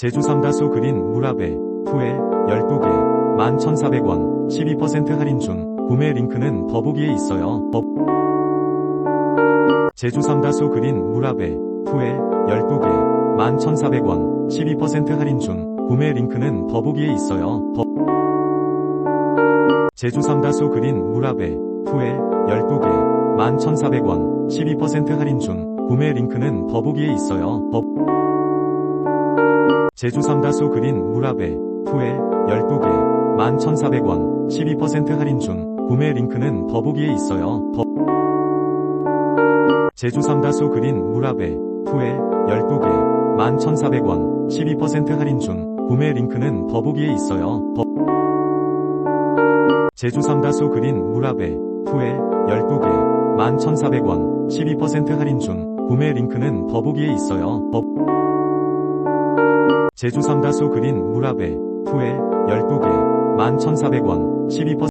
제주 삼다수 그린 무라베 푸에 12개 11,400원 12% 할인 중 구매 링크는 더보기에 있어요. 더... 제주 삼다수 그린 무라베 푸에 12개 11,400원 12% 할인 중 구매 링크는 더보기에 있어요. 더... 제주 삼다수 그린 무라베 푸에 12개 11,400원 12% 할인 중 구매 링크는 더보기에 있어요. 더... 제주 삼다수 그린 무라베 푸에 12개 11,400원 12% 할인 중 구매 링크는 더보기에 있어요. 더... 제주 삼다수 그린 무라베 푸에 12개 11,400원 12% 할인 중 구매 링크는 더보기에 있어요. 더... 제주 삼다수 그린 무라베 푸에 12개 11,400원 12% 할인 중 구매 링크는 더보기에 있어요. 더... 제주 삼다수 그린 무라베 푸에 12개 11,400원 12%